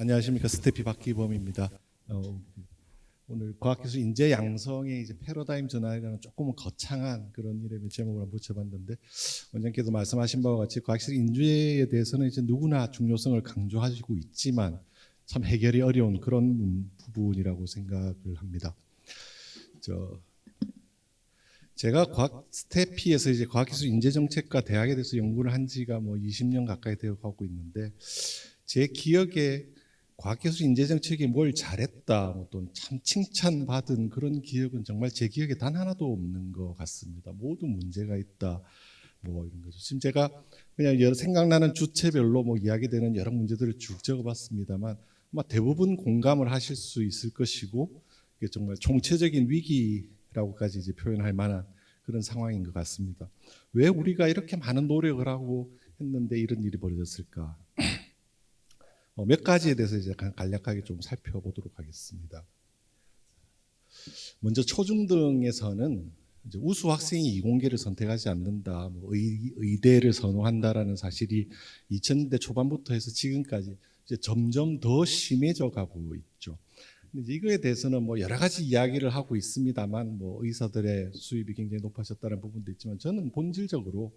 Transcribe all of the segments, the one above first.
안녕하십니까 스태피 박기범입니다. 어, 오늘 과학기술 인재 양성의 이제 패러다임 전환이라는 조금은 거창한 그런 이름의 제목을 붙여봤는데 원장께서 말씀하신 바와 같이 과학기술 인재에 대해서는 이제 누구나 중요성을 강조하시고 있지만 참 해결이 어려운 그런 문- 부분이라고 생각을 합니다. 저 제가 과학 스태피에서 이제 과학기술 인재 정책과 대학에 대해서 연구를 한 지가 뭐 20년 가까이 되어 가고 있는데 제 기억에 과학기술 인재정책이 뭘 잘했다, 뭐 또는 참 칭찬받은 그런 기억은 정말 제 기억에 단 하나도 없는 것 같습니다. 모두 문제가 있다, 뭐 이런 거죠. 지금 제가 그냥 여러 생각나는 주체별로 뭐 이야기되는 여러 문제들을 쭉 적어봤습니다만 아마 대부분 공감을 하실 수 있을 것이고 이게 정말 총체적인 위기라고까지 이제 표현할 만한 그런 상황인 것 같습니다. 왜 우리가 이렇게 많은 노력을 하고 했는데 이런 일이 벌어졌을까? 어, 몇 가지에 대해서 이제 간- 간략하게 좀 살펴보도록 하겠습니다. 먼저 초중등에서는 우수 학생이 이공계를 선택하지 않는다, 뭐 의, 의대를 선호한다라는 사실이 2000대 초반부터 해서 지금까지 점점 더 심해져 가고 있죠. 이거에 대해서는 뭐 여러 가지 이야기를 하고 있습니다만 뭐 의사들의 수입이 굉장히 높아졌다는 부분도 있지만 저는 본질적으로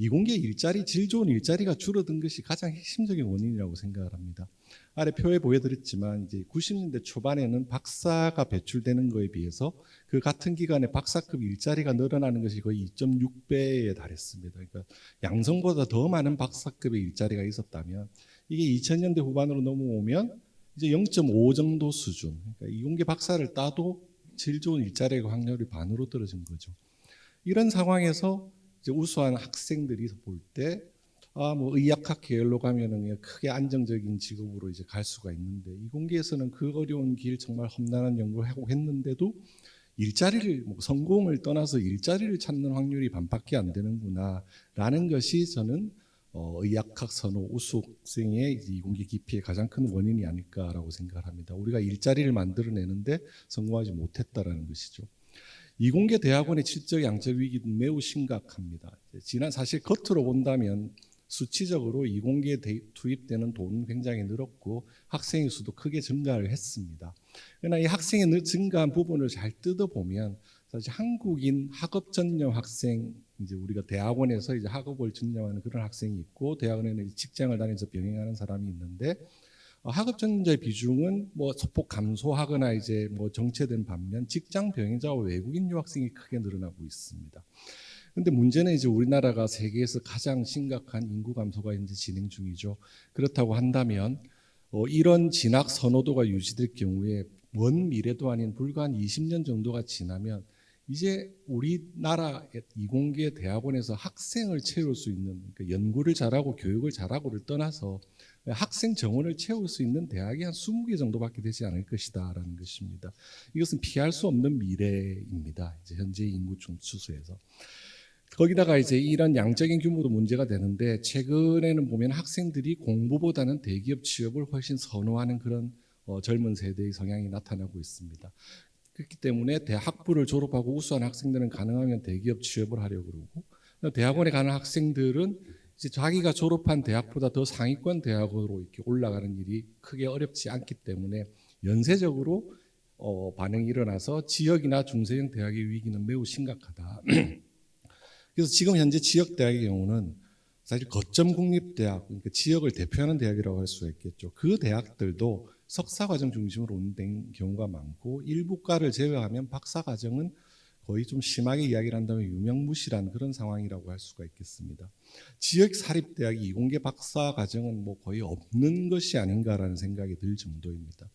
이공계 일자리 질 좋은 일자리가 줄어든 것이 가장 핵심적인 원인이라고 생각을 합니다. 아래 표에 보여드렸지만 이제 90년대 초반에는 박사가 배출되는 것에 비해서 그 같은 기간에 박사급 일자리가 늘어나는 것이 거의 2.6배에 달했습니다. 그러니까 양성보다 더 많은 박사급의 일자리가 있었다면 이게 2000년대 후반으로 넘어오면 이제 0.5 정도 수준. 그러니까 이공계 박사를 따도 질 좋은 일자리의 확률이 반으로 떨어진 거죠. 이런 상황에서 우수한 학생들이 볼 때 아, 뭐 의학학 계열로 가면은 크게 안정적인 직업으로 이제 갈 수가 있는데 이공계에서는 그 어려운 길 정말 험난한 연구를 하고 했는데도 일자리를 뭐 성공을 떠나서 일자리를 찾는 확률이 반밖에 안 되는구나라는 것이 저는 어, 의학학 선호 우수 학생의 이제 이공계 기피의 가장 큰 원인이 아닐까라고 생각을 합니다. 우리가 일자리를 만들어내는데 성공하지 못했다라는 것이죠. 이공계 대학원의 질적 양적 위기는 매우 심각합니다. 지난 사실 겉으로 본다면 수치적으로 이공계에 대- 투입되는 돈은 굉장히 늘었고 학생의 수도 크게 증가를 했습니다. 그러나 이 학생의 늘- 증가한 부분을 잘 뜯어보면 사실 한국인 학업 전념 학생 이제 우리가 대학원에서 이제 학업을 전념하는 그런 학생이 있고 대학원에는 직장을 다니면서 병행하는 사람이 있는데 어, 학업 전자의 비중은 뭐 소폭 감소하거나 이제 뭐 정체된 반면 직장 병행자와 외국인 유학생이 크게 늘어나고 있습니다. 근데 문제는 이제 우리나라가 세계에서 가장 심각한 인구 감소가 현재 진행 중이죠. 그렇다고 한다면 어, 이런 진학 선호도가 유지될 경우에 먼 미래도 아닌 불과 한 20년 정도가 지나면 이제 우리나라 이공계 대학원에서 학생을 채울 수 있는 그러니까 연구를 잘하고 교육을 잘하고를 떠나서 학생 정원을 채울 수 있는 대학이 한 20개 정도밖에 되지 않을 것이다라는 것입니다. 이것은 피할 수 없는 미래입니다. 이제 현재 인구 중 추세에서. 거기다가 이제 이런 양적인 규모도 문제가 되는데 최근에는 보면 학생들이 공부보다는 대기업 취업을 훨씬 선호하는 그런 어, 젊은 세대의 성향이 나타나고 있습니다. 그렇기 때문에 대학부를 졸업하고 우수한 학생들은 가능하면 대기업 취업을 하려고 그러고 대학원에 가는 학생들은 이제 자기가 졸업한 대학보다 더 상위권 대학으로 이렇게 올라가는 일이 크게 어렵지 않기 때문에 연쇄적으로 어, 반응이 일어나서 지역이나 중소형 대학의 위기는 매우 심각하다. 그래서 지금 현재 지역 대학의 경우는 사실 거점 국립 대학, 그러니까 지역을 대표하는 대학이라고 할 수가 있겠죠. 그 대학들도 석사 과정 중심으로 운영된 경우가 많고 일부 과를 제외하면 박사 과정은 거의 좀 심하게 이야기를 한다면 유명무실한 그런 상황이라고 할 수가 있겠습니다. 지역 사립 대학이 이공계 박사 과정은 뭐 거의 없는 것이 아닌가라는 생각이 들 정도입니다.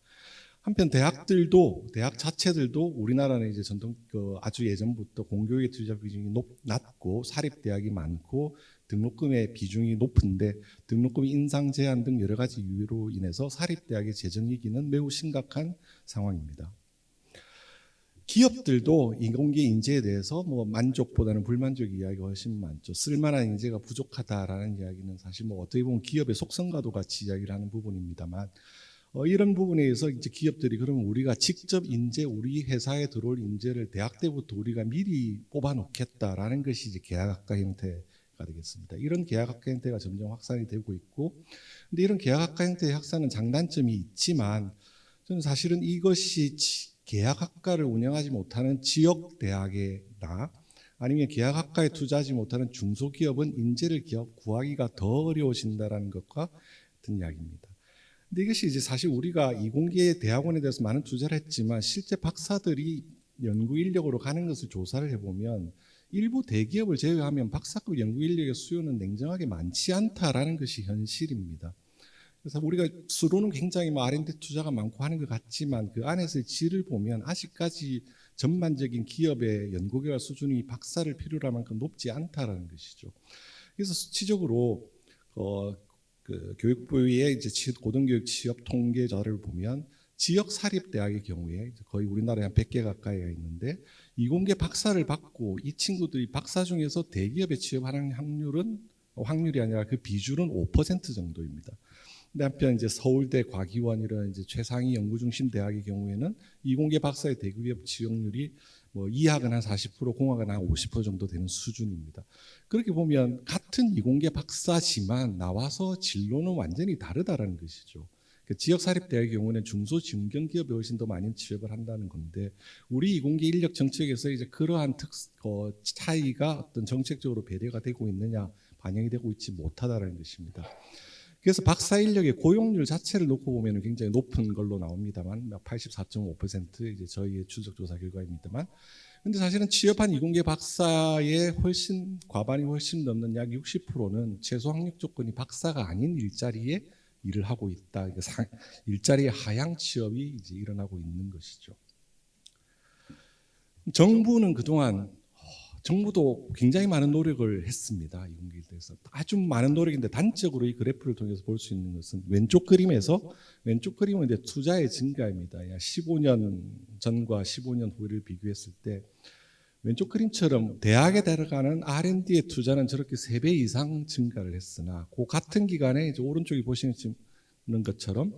한편 대학들도 대학 자체들도 우리나라는 이제 전통 그 아주 예전부터 공교육의 투자 비중이 높, 낮고 사립 대학이 많고 등록금의 비중이 높은데 등록금 인상 제한 등 여러 가지 이유로 인해서 사립 대학의 재정 위기는 매우 심각한 상황입니다. 기업들도 인공계 인재에 대해서 뭐 만족보다는 불만족 이야기가 훨씬 많죠. 쓸만한 인재가 부족하다라는 이야기는 사실 뭐 어떻게 보면 기업의 속성과도 같이 이야기를 하는 부분입니다만 어, 이런 부분에 의해서 이제 기업들이 그러면 우리가 직접 인재 우리 회사에 들어올 인재를 대학 때부터 우리가 미리 뽑아 놓겠다라는 것이 이제 계약학과 형태의 되겠습니다. 이런 계약학과 형태가 점점 확산이 되고 있고, 근데 이런 계약학과 형태의 확산은 장단점이 있지만 저는 사실은 이것이 지- 계약학과를 운영하지 못하는 지역 대학이나 아니면 계약학과에 투자하지 못하는 중소기업은 인재를 구하기가 더 어려워진다라는 것과 같은 이야기입니다. 근데 이것이 이제 사실 우리가 이공계 대학원에 대해서 많은 투자를 했지만 실제 박사들이 연구 인력으로 가는 것을 조사를 해보면 일부 대기업을 제외하면 박사급 연구 인력의 수요는 냉정하게 많지 않다라는 것이 현실입니다. 그래서 우리가 수로는 굉장히 뭐 R&D 투자가 많고 하는 것 같지만 그 안에서의 질을 보면 아직까지 전반적인 기업의 연구개발 수준이 박사를 필요로 할 만큼 높지 않다라는 것이죠. 그래서 수치적으로 어, 그 교육부의 이제 치- 고등교육 취업 통계자를 보면 지역 사립 대학의 경우에 거의 우리나라에 한 100개 가까이가 있는데 이공계 박사를 받고 이 친구들이 박사 중에서 대기업에 취업하는 확률은 확률이 아니라 그 비율은 5% 정도입니다. 근데 한편 이제 서울대 과기원 이런 이제 최상위 연구 중심 대학의 경우에는 이공계 박사의 대기업 취업률이 뭐 이학은 한 40%, 공학은 한 50% 정도 되는 수준입니다. 그렇게 보면 같은 이공계 박사지만 나와서 진로는 완전히 다르다라는 것이죠. 그 지역 사립 대학의 경우는 중소 중견 기업에 훨씬 더 많이 취업을 한다는 건데 우리 이공계 인력 정책에서 이제 그러한 특 어, 차이가 어떤 정책적으로 배려가 되고 있느냐 반영이 되고 있지 못하다라는 것입니다. 그래서 박사 인력의 고용률 자체를 놓고 보면 굉장히 높은 걸로 나옵니다만 84.5% 이제 저희의 추적 조사 결과입니다만 근데 사실은 취업한 이공계 박사의 훨씬 과반이 훨씬 넘는 약 60%는 최소 학력 조건이 박사가 아닌 일자리에 일을 하고 있다. 상- 일자리의 하향 취업이 이제 일어나고 있는 것이죠. 정부는 그동안 어, 정부도 굉장히 많은 노력을 했습니다. 이공계에 대해서 아주 많은 노력인데 단적으로 이 그래프를 통해서 볼 수 있는 것은 왼쪽 그림에서 왼쪽 그림은 이제 투자의 증가입니다. 약 15년 전과 15년 후를 비교했을 때 왼쪽 그림처럼 대학에 들어가는 R&D의 투자는 저렇게 3배 이상 증가를 했으나 그 같은 기간에 이제 오른쪽에 보시는 것처럼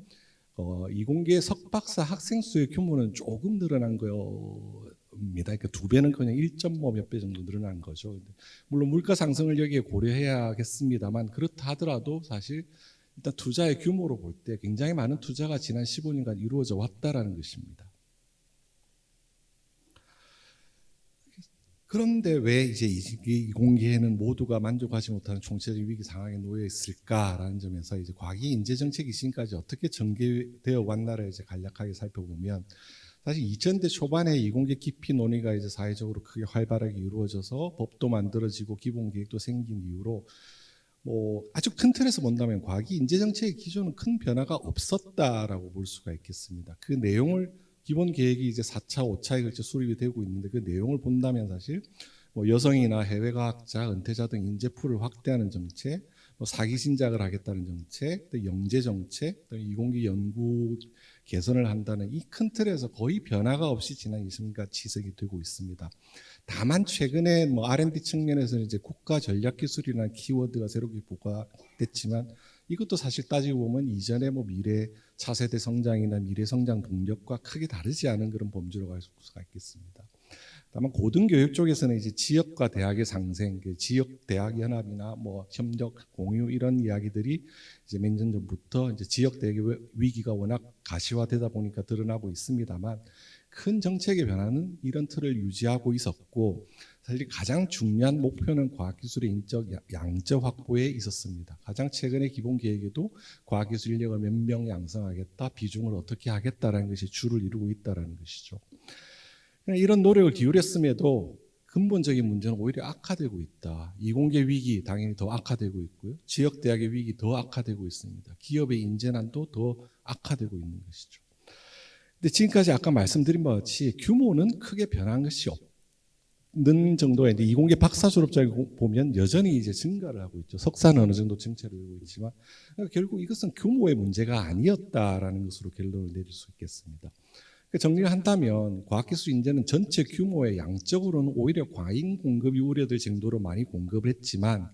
어, 이공계 석박사 학생 수의 규모는 조금 늘어난 거 입니다. 그러니까 두 배는 그냥 1.5몇 배 정도 늘어난 거죠. 물론 물가 상승을 여기에 고려해야겠습니다만 그렇다 하더라도 사실 일단 투자의 규모로 볼 때 굉장히 많은 투자가 지난 15년간 이루어져 왔다라는 것입니다. 그런데 왜 이제 이- 이 공개에는 모두가 만족하지 못하는 총체적인 위기 상황에 놓여 있을까라는 점에서 이제 과기 인재 정책이 지금까지 어떻게 전개되어 왔나를 이제 간략하게 살펴보면 사실 2000대 초반에 이공계 깊이 논의가 이제 사회적으로 크게 활발하게 이루어져서 법도 만들어지고 기본 계획도 생긴 이후로 뭐 아주 큰 틀에서 본다면 과기 인재 정책의 기조는 큰 변화가 없었다라고 볼 수가 있겠습니다. 그 내용을 기본 계획이 이제 4차, 5차에 걸쳐 수립이 되고 있는데 그 내용을 본다면 사실 뭐 여성이나 해외 과학자, 은퇴자 등 인재 풀을 확대하는 정책, 뭐 사기 신작을 하겠다는 정책, 또 영재 정책, 또 이공계 연구 개선을 한다는 이 큰 틀에서 거의 변화가 없이 지난 20년간 지속이 되고 있습니다. 다만 최근에 뭐 R&D 측면에서는 이제 국가 전략 기술이라는 키워드가 새롭게 부과됐지만 이것도 사실 따지고 보면 이전에 뭐 미래 차세대 성장이나 미래 성장 동력과 크게 다르지 않은 그런 범주로 갈 수가 있겠습니다. 다만 고등교육 쪽에서는 이제 지역과 대학의 상생, 그 지역 대학 연합이나 뭐 협력 공유 이런 이야기들이 이제 몇 년 전부터 이제 지역 대학의 위기가 워낙 가시화되다 보니까 드러나고 있습니다만 큰 정책의 변화는 이런 틀을 유지하고 있었고 사실 가장 중요한 목표는 과학기술의 인적 야- 양적 확보에 있었습니다. 가장 최근의 기본 계획에도 과학기술 인력을 몇 명 양성하겠다, 비중을 어떻게 하겠다라는 것이 주를 이루고 있다라는 것이죠. 이런 노력을 기울였음에도 근본적인 문제는 오히려 악화되고 있다. 이공계 위기 당연히 더 악화되고 있고요. 지역 대학의 위기 더 악화되고 있습니다. 기업의 인재난도 더 악화되고 있는 것이죠. 근데 지금까지 아까 말씀드린 바와 같이 규모는 크게 변한 것이 없는 이제 이공계 박사 졸업자를 보면 여전히 이제 증가를 하고 있죠. 석사는 어느 정도 정체를 이루고 있지만 그러니까 결국 이것은 규모의 문제가 아니었다라는 것으로 결론을 내릴 수 있겠습니다. 그 정리를 한다면 과학기술 인재는 전체 규모의 양적으로는 오히려 과잉 공급이 우려될 정도로 많이 공급을 했지만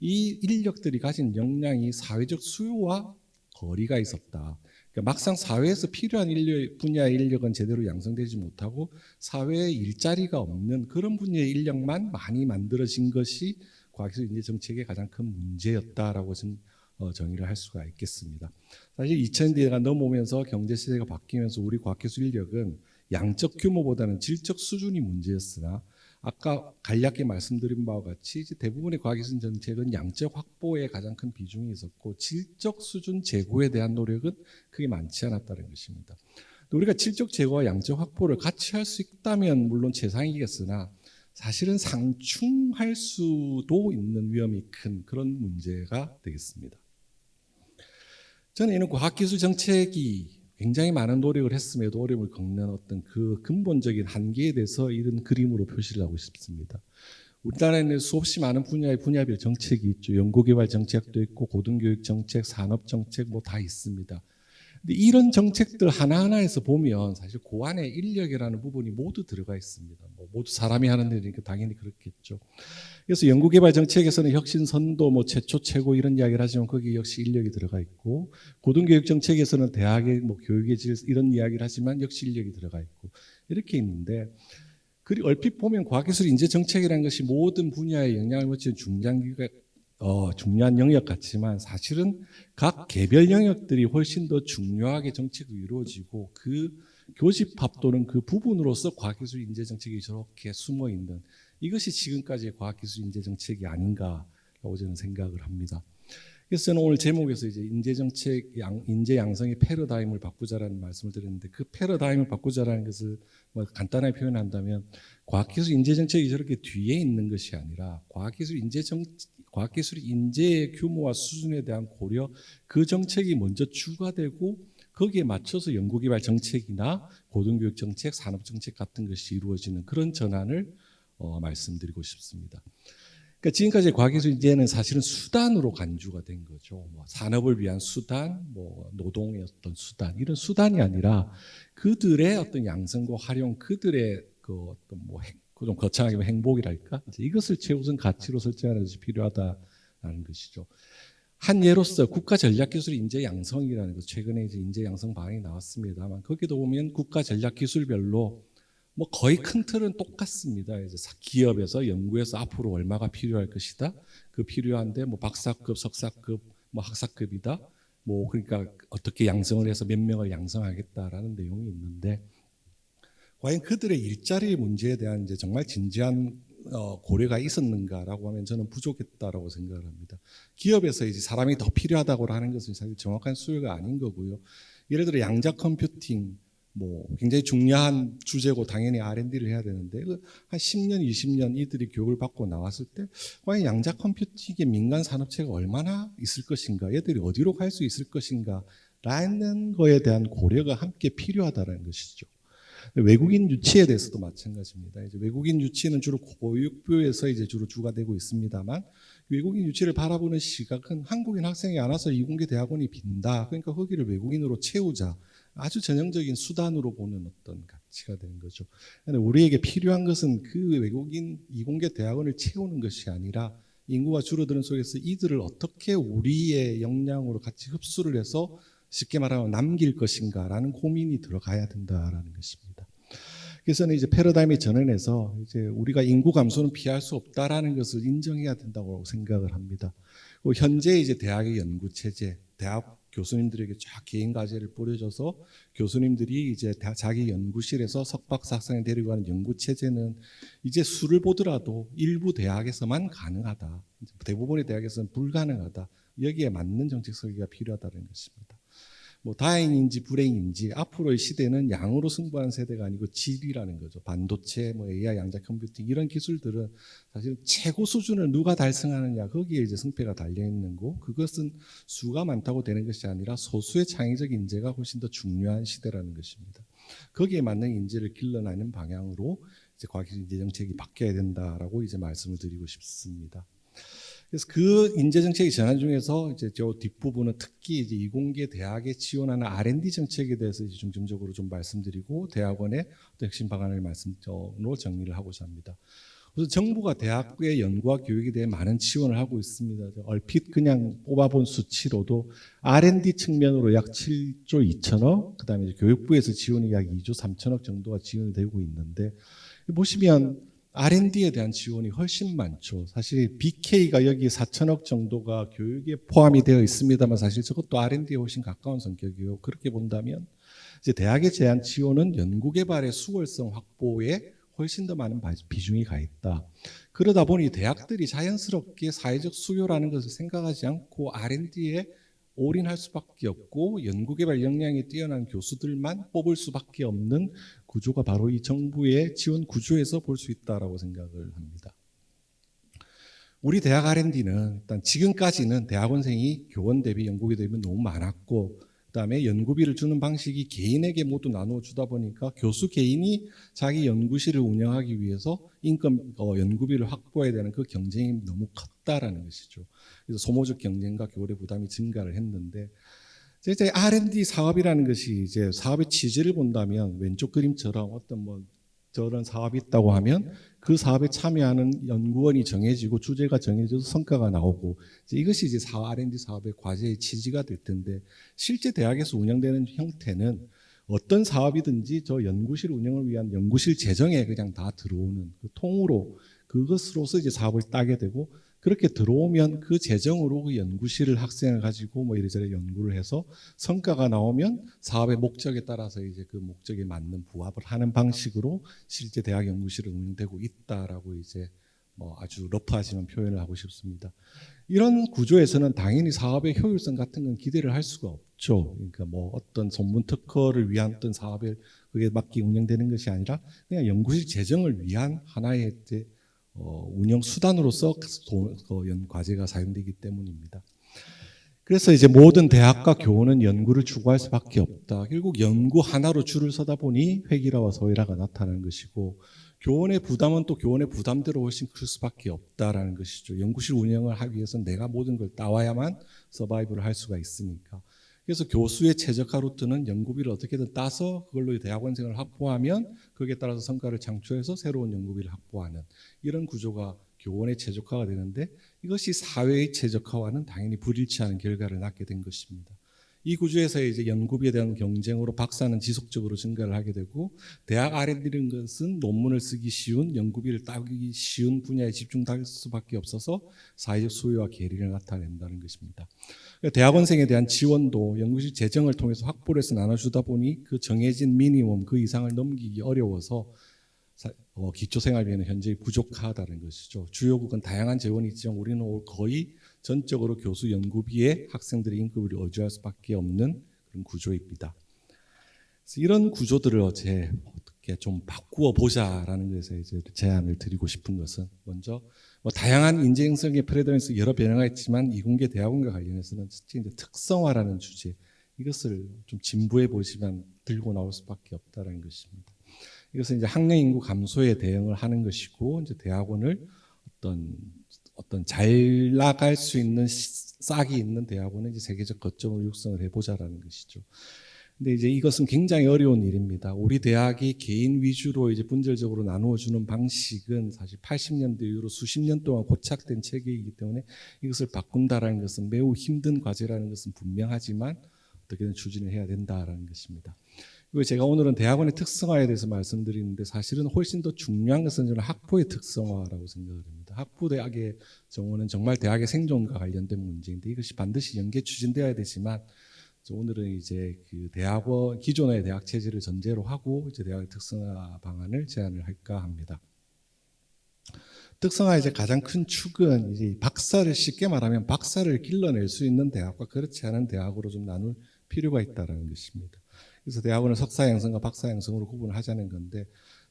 이 인력들이 가진 역량이 사회적 수요와 거리가 있었다. 그러니까 막상 사회에서 필요한 인력, 분야의 인력은 제대로 양성되지 못하고 사회에 일자리가 없는 그런 분야의 인력만 많이 만들어진 것이 과학기술 인재 정책의 가장 큰 문제였다라고 좀 어, 정의를 할 수가 있겠습니다. 사실 2000년대가 넘어오면서 경제 시대가 바뀌면서 우리 과학기술 인력은 양적 규모보다는 질적 수준이 문제였으나 아까 간략히 말씀드린 바와 같이 대부분의 과학기술 정책은 양적 확보에 가장 큰 비중이 있었고 질적 수준 제고에 대한 노력은 크게 많지 않았다는 것입니다. 우리가 질적 제고와 양적 확보를 같이 할 수 있다면 물론 최상이겠으나 사실은 상충할 수도 있는 위험이 큰 그런 문제가 되겠습니다. 저는 이는 과학기술 정책이 굉장히 많은 노력을 했음에도 어려움을 겪는 어떤 그 근본적인 한계에 대해서 이런 그림으로 표시를 하고 싶습니다. 우리나라에는 수없이 많은 분야의 분야별 정책이 있죠. 연구개발 정책도 있고 고등교육 정책, 산업 정책 뭐 다 있습니다. 이런 정책들 하나하나에서 보면 사실 그 안에 인력이라는 부분이 모두 들어가 있습니다. 뭐 모두 사람이 하는 일이니까 당연히 그렇겠죠. 그래서 연구개발 정책에서는 혁신 선도, 뭐 최초 최고 이런 이야기를 하지만 거기 역시 인력이 들어가 있고 고등교육 정책에서는 대학의 뭐 교육의 질 이런 이야기를 하지만 역시 인력이 들어가 있고 이렇게 있는데 그리 얼핏 보면 과학기술 인재 정책이라는 것이 모든 분야에 영향을 미치는 기가 어, 중요한 영역 같지만 사실은 각 개별 영역들이 훨씬 더 중요하게 정책이 이루어지고 그 교집합 또는 그 부분으로서 과학기술 인재 정책이 저렇게 숨어 있는 이것이 지금까지의 과학기술 인재 정책이 아닌가라고 저는 생각을 합니다. 그래서 저는 오늘 제목에서 이제 인재 정책 양, 인재 양성의 패러다임을 바꾸자라는 말씀을 드렸는데 그 패러다임을 바꾸자라는 것을 뭐 간단하게 표현한다면 과학기술 인재 정책이 저렇게 뒤에 있는 것이 아니라 과학기술 인재 정 과학기술 인재의 규모와 수준에 대한 고려 그 정책이 먼저 추가되고 거기에 맞춰서 연구개발 정책이나 고등교육 정책, 산업 정책 같은 것이 이루어지는 그런 전환을 어, 말씀드리고 싶습니다. 그러니까 지금까지 과학기술 인재는 사실은 수단으로 간주가 된 거죠. 뭐 산업을 위한 수단, 뭐 노동의 어떤 수단 이런 수단이 아니라 그들의 어떤 양성과 활용, 그들의 그 어떤 뭐 행, 그좀 거창하게 뭐 행복이랄까 이제 이것을 최우선 가치로 설정하는 것이 필요하다라는 것이죠. 한 예로서 국가 전략 기술 인재 양성이라는 것 최근에 이제 인재 양성 방안이 나왔습니다만 거기도 보면 국가 전략 기술별로 뭐 거의 큰 틀은 똑같습니다. 이제 기업에서 연구에서 앞으로 얼마가 필요할 것이다. 그 필요한데 뭐 박사급, 석사급, 뭐 학사급이다. 뭐 그러니까 어떻게 양성을 해서 몇 명을 양성하겠다라는 내용이 있는데 과연 그들의 일자리 문제에 대한 이제 정말 진지한 어, 고려가 있었는가라고 하면 저는 부족했다라고 생각을 합니다. 기업에서 이제 사람이 더 필요하다고 하는 것은 사실 정확한 수요가 아닌 거고요. 예를 들어 양자 컴퓨팅 뭐 굉장히 중요한 주제고 당연히 R&D를 해야 되는데 그한 10년, 20년 이들이 교육을 받고 나왔을 때 과연 양자 컴퓨팅의 민간 산업체가 얼마나 있을 것인가, 얘들이 어디로 갈 수 있을 것인가 라는 거에 대한 고려가 함께 필요하다는 것이죠. 외국인 유치에 대해서도 마찬가지입니다. 이제 외국인 유치는 주로 고육부에서 이제 주로 주가 되고 있습니다만 외국인 유치를 바라보는 시각은 한국인 학생이 안 와서 이공계 대학원이 빈다. 그러니까 거기를 외국인으로 채우자. 아주 전형적인 수단으로 보는 어떤 가치가 되는 거죠. 우리에게 필요한 것은 그 외국인 이공계 대학원을 채우는 것이 아니라 인구가 줄어드는 속에서 이들을 어떻게 우리의 역량으로 같이 흡수를 해서 쉽게 말하면 남길 것인가라는 고민이 들어가야 된다라는 것입니다. 그래서는 이제 패러다임의 전환에서 이제 우리가 인구 감소는 피할 수 없다라는 것을 인정해야 된다고 생각을 합니다. 현재 이제 대학의 연구 체제, 대학 교수님들에게 쫙 개인 과제를 뿌려줘서 교수님들이 이제 자기 연구실에서 석박사 학생을 데리고 가는 연구 체제는 이제 수를 보더라도 일부 대학에서만 가능하다. 대부분의 대학에서는 불가능하다. 여기에 맞는 정책 설계가 필요하다는 것입니다. 뭐 다행인지 불행인지 앞으로의 시대는 양으로 승부하는 세대가 아니고 질이라는 거죠. 반도체, 뭐 AI, 양자 컴퓨팅 이런 기술들은 사실 최고 수준을 누가 달성하느냐 거기에 이제 승패가 달려 있는 거. 그것은 수가 많다고 되는 것이 아니라 소수의 창의적 인재가 훨씬 더 중요한 시대라는 것입니다. 거기에 맞는 인재를 길러내는 방향으로 이제 과학기술 인재 정책이 바뀌어야 된다라고 이제 말씀을 드리고 싶습니다. 그래서 그 인재 정책의 전환 중에서 이제 저 뒷부분은 특히 이제 이공계 대학에 지원하는 R&D 정책에 대해서 이제 중점적으로 좀 말씀드리고 대학원의 핵심 방안을 말씀으로 정리를 하고자 합니다. 우선 정부가 대학의 연구와 교육에 대해 많은 지원을 하고 있습니다. 얼핏 그냥 뽑아본 수치로도 R&D 측면으로 약 7조 2천억, 그다음에 교육부에서 지원이 약 2조 3천억 정도가 지원이 되고 있는데 보시면 R&D에 대한 지원이 훨씬 많죠. 사실 BK가 여기 4천억 정도가 교육에 포함이 되어 있습니다만 사실 저것도 R&D에 훨씬 가까운 성격이요. 그렇게 본다면 이제 대학에 대한 지원은 연구개발의 수월성 확보에 훨씬 더 많은 바- 비중이 가 있다. 그러다 보니 대학들이 자연스럽게 사회적 수요라는 것을 생각하지 않고 R&D에 올인할 수밖에 없고 연구개발 역량이 뛰어난 교수들만 뽑을 수밖에 없는 구조가 바로 이 정부의 지원 구조에서 볼 수 있다라고 생각을 합니다. 우리 대학 R&D는 일단 지금까지는 대학원생이 교원 대비 연구비 대비 너무 많았고 그다음에 연구비를 주는 방식이 개인에게 모두 나누어 주다 보니까 교수 개인이 자기 연구실을 운영하기 위해서 인건 어, 연구비를 확보해야 되는 그 경쟁이 너무 컸다라는 것이죠. 그래서 소모적 경쟁과 교월의 부담이 증가를 했는데 이제 R&D 사업이라는 것이 이제 사업의 취지를 본다면 왼쪽 그림처럼 어떤 뭐 저런 사업이 있다고 하면 그 사업에 참여하는 연구원이 정해지고 주제가 정해져서 성과가 나오고 이제 이것이 이제 사업 R&D 사업의 과제의 취지가 될 텐데 실제 대학에서 운영되는 형태는 어떤 사업이든지 저 연구실 운영을 위한 연구실 재정에 그냥 다 들어오는 그 통으로 그것으로서 이제 사업을 따게 되고 그렇게 들어오면 그 재정으로 그 연구실을 학생을 가지고 뭐 이래저래 연구를 해서 성과가 나오면 사업의 목적에 따라서 이제 그 목적에 맞는 부합을 하는 방식으로 실제 대학 연구실은 운영되고 있다라고 이제 뭐 아주 러프하지만 표현을 하고 싶습니다. 이런 구조에서는 당연히 사업의 효율성 같은 건 기대를 할 수가 없죠. 그러니까 뭐 어떤 전문 특허를 위한 어떤 사업에 그게 맞게 운영되는 것이 아니라 그냥 연구실 재정을 위한 하나의 어, 운영 수단으로서 돈, 그연 과제가 사용되기 때문입니다. 그래서 이제 모든 대학과 교원은 연구를 추구할 수밖에 없다. 결국 연구 하나로 줄을 서다 보니 회기라와 서열화가 나타나는 것이고 교원의 부담은 또 교원의 부담대로 훨씬 클 수밖에 없다라는 것이죠. 연구실 운영을 하기 위해서는 내가 모든 걸 따와야만 서바이브를 할 수가 있으니까. 그래서 교수의 최적화 루트는 연구비를 어떻게든 따서 그걸로 대학원생을 확보하면 거기에 따라서 성과를 창출해서 새로운 연구비를 확보하는 이런 구조가 교원의 최적화가 되는데 이것이 사회의 최적화와는 당연히 불일치하는 결과를 낳게 된 것입니다. 이 구조에서 이제 연구비에 대한 경쟁으로 박사는 지속적으로 증가를 하게 되고 대학 R&D는 것은 논문을 쓰기 쉬운 연구비를 따기 쉬운 분야에 집중될 수밖에 없어서 사회적 수요와 괴리를 나타낸다는 것입니다. 그러니까 대학원생에 대한 지원도 연구실 재정을 통해서 확보를 해서 나눠주다 보니 그 정해진 미니멈 그 이상을 넘기기 어려워서 사- 어, 기초생활비는 현재 부족하다는 것이죠. 주요국은 다양한 재원이 있지만 우리는 거의 전적으로 교수 연구비에 학생들의 임금을 의지할 수밖에 없는 그런 구조입니다. 이런 구조들을 어제 어떻게 좀 바꾸어 보자라는 것에 이제 제안을 드리고 싶은 것은 먼저 뭐 다양한 인재 형성의 패러다임에서 여러 변화가 있지만 이공계 대학원과 관련해서는 특히 이제 특성화라는 주제 이것을 좀 진부해 보시면 들고 나올 수밖에 없다라는 것입니다. 이것은 이제 학령 인구 감소에 대응을 하는 것이고 이제 대학원을 어떤 어떤 잘 나갈 수 있는 시- 싹이 있는 대학원은 이제 세계적 거점으로 육성을 해보자라는 것이죠. 근데 이제 이것은 굉장히 어려운 일입니다. 우리 대학이 개인 위주로 이제 분절적으로 나누어 주는 방식은 사실 80년대 이후로 수십 년 동안 고착된 체계이기 때문에 이것을 바꾼다라는 것은 매우 힘든 과제라는 것은 분명하지만 어떻게든 추진을 해야 된다라는 것입니다. 제가 오늘은 대학원의 특성화에 대해서 말씀드리는데 사실은 훨씬 더 중요한 것은 저는 학부의 특성화라고 생각을 합니다. 학부 대학의 정원은 정말 대학의 생존과 관련된 문제인데 이것이 반드시 연계 추진되어야 되지만 저 오늘은 이제 그 대학원 기존의 대학 체제를 전제로 하고 이제 대학의 특성화 방안을 제안을 할까 합니다. 특성화 이제 가장 큰 축은 이제 박사를 쉽게 말하면 박사를 길러낼 수 있는 대학과 그렇지 않은 대학으로 좀 나눌 필요가 있다라는 것입니다. 그래서 대학원을 석사 양성과 박사 양성으로 구분을 하자는 건데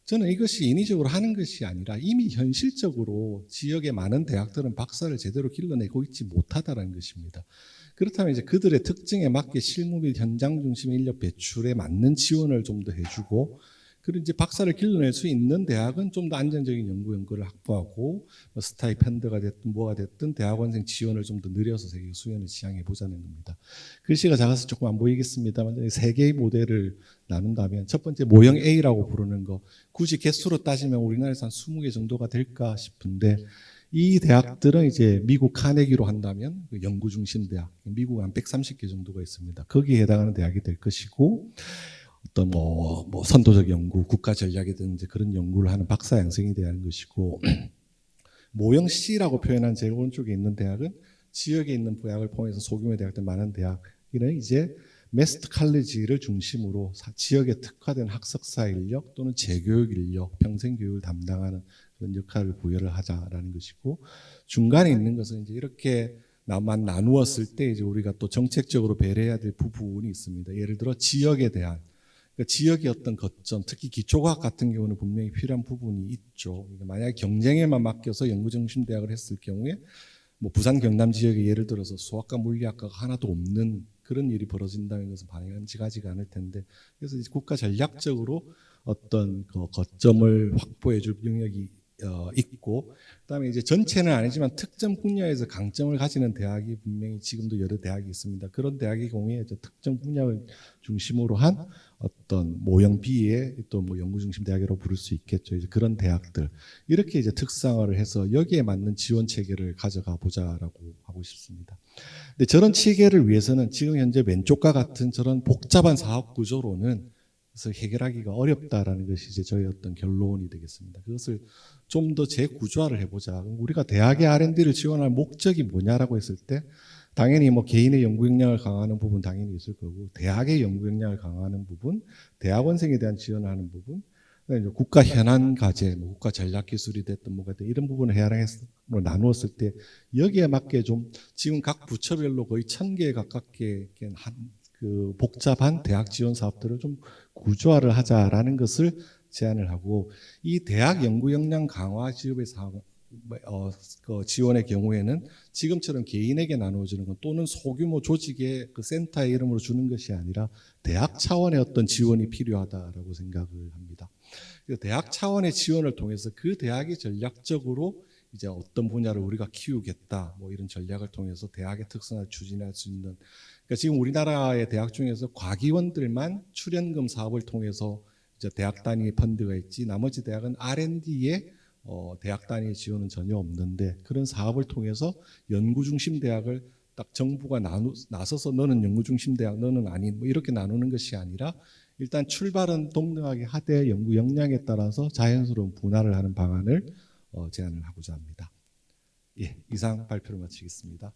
저는 이것이 인위적으로 하는 것이 아니라 이미 현실적으로 지역의 많은 대학들은 박사를 제대로 길러내고 있지 못하다라는 것입니다. 그렇다면 이제 그들의 특징에 맞게 실무 및 현장 중심 인력 배출에 맞는 지원을 좀 더 해주고 그리고 이제 박사를 길러낼 수 있는 대학은 좀 더 안정적인 연구 연구를 확보하고 뭐 스타이펜드가 됐든 뭐가 됐든 대학원생 지원을 좀 더 늘려서 세계 수연을 지향해 보자는 겁니다. 글씨가 작아서 조금 안 보이겠습니다만 세 개의 모델을 나눈다면 첫 번째 모형 A라고 부르는 거 굳이 개수로 따지면 우리나라에서 한 20개 정도가 될까 싶은데 이 대학들은 이제 미국 카네기로 한다면 그 연구 중심 대학, 미국 한 130개 정도가 있습니다. 거기에 해당하는 대학이 될 것이고 어떤 뭐, 뭐 선도적 연구, 국가 이제 그런 연구를 하는 박사 양성이 하는 것이고 모형 C라고 표현한 제일 오른쪽에 있는 대학은 지역에 있는 대학을 포함해서 소규모 대학들 많은 대학이는 이제 메스트 칼리지를 중심으로 사- 지역에 특화된 학석사 인력 또는 재교육 인력, 평생 교육을 담당하는 그런 역할을 부여를 하자라는 것이고 중간에 있는 것은 이제 이렇게 나만 나누었을 때 이제 우리가 또 정책적으로 배려해야 될 부분이 있습니다. 예를 들어 지역에 대한 그러니까 지역의 어떤 거점, 특히 기초과학 같은 경우는 분명히 필요한 부분이 있죠. 그러니까 만약에 경쟁에만 맡겨서 연구중심 대학을 했을 경우에 뭐 부산 경남 지역에 예를 들어서 수학과 물리학과가 하나도 없는 그런 일이 벌어진다는 것은 바람직하지가 않을 텐데 그래서 국가 전략적으로 어떤 그 거점을 확보해 줄 영역이 어, 있고 그다음에 이제 전체는 아니지만 특정 분야에서 강점을 가지는 대학이 분명히 지금도 여러 대학이 있습니다. 그런 대학의 이제 특정 분야를 중심으로 한 어떤 모형 B의 또뭐 연구 중심 대학이라고 부를 수 있겠죠. 이제 그런 대학들 이렇게 이제 특성화를 해서 여기에 맞는 지원 체계를 가져가 보자라고 하고 싶습니다. 근데 저런 체계를 위해서는 지금 현재 왼쪽과 같은 저런 복잡한 사업 구조로는 그래서 해결하기가 어렵다라는 것이 이제 저희 어떤 결론이 되겠습니다. 그것을 좀 더 재구조화를 해보자. 우리가 대학의 R&D를 지원할 목적이 뭐냐라고 했을 때 당연히 뭐 개인의 연구 역량을 강화하는 부분 당연히 있을 거고 대학의 연구 역량을 강화하는 부분, 대학원생에 대한 지원하는 부분, 국가 현안 과제, 뭐 국가 전략 기술이 됐든 뭐가 됐든 이런 부분을 해양해서 뭐 나누었을 때 여기에 맞게 좀 지금 각 부처별로 거의 천 개 가깝게 한 그 복잡한 대학 지원 사업들을 좀 구조화를 하자라는 것을 제안을 하고 이 대학 연구 역량 강화 지원의 사업 어, 그 지원의 경우에는 지금처럼 개인에게 나누어지는 것 또는 소규모 조직의 그 센터의 이름으로 주는 것이 아니라 대학 차원의 어떤 지원이 필요하다라고 생각을 합니다. 대학 차원의 지원을 통해서 그 대학이 전략적으로 이제 어떤 분야를 우리가 키우겠다 뭐 이런 전략을 통해서 대학의 특성을 추진할 수 있는 그러니까 지금 우리나라의 대학 중에서 과기원들만 출연금 사업을 통해서 이제 대학 단위 펀드가 있지 나머지 대학은 R&D에 어, 대학 단위 지원은 전혀 없는데 그런 사업을 통해서 연구 중심 대학을 딱 정부가 나누, 나서서 너는 연구 중심 대학 너는 아닌 뭐 이렇게 나누는 것이 아니라 일단 출발은 동등하게 하되 연구 역량에 따라서 자연스러운 분할을 하는 방안을 어, 제안을 하고자 합니다. 예, 이상 발표를 마치겠습니다.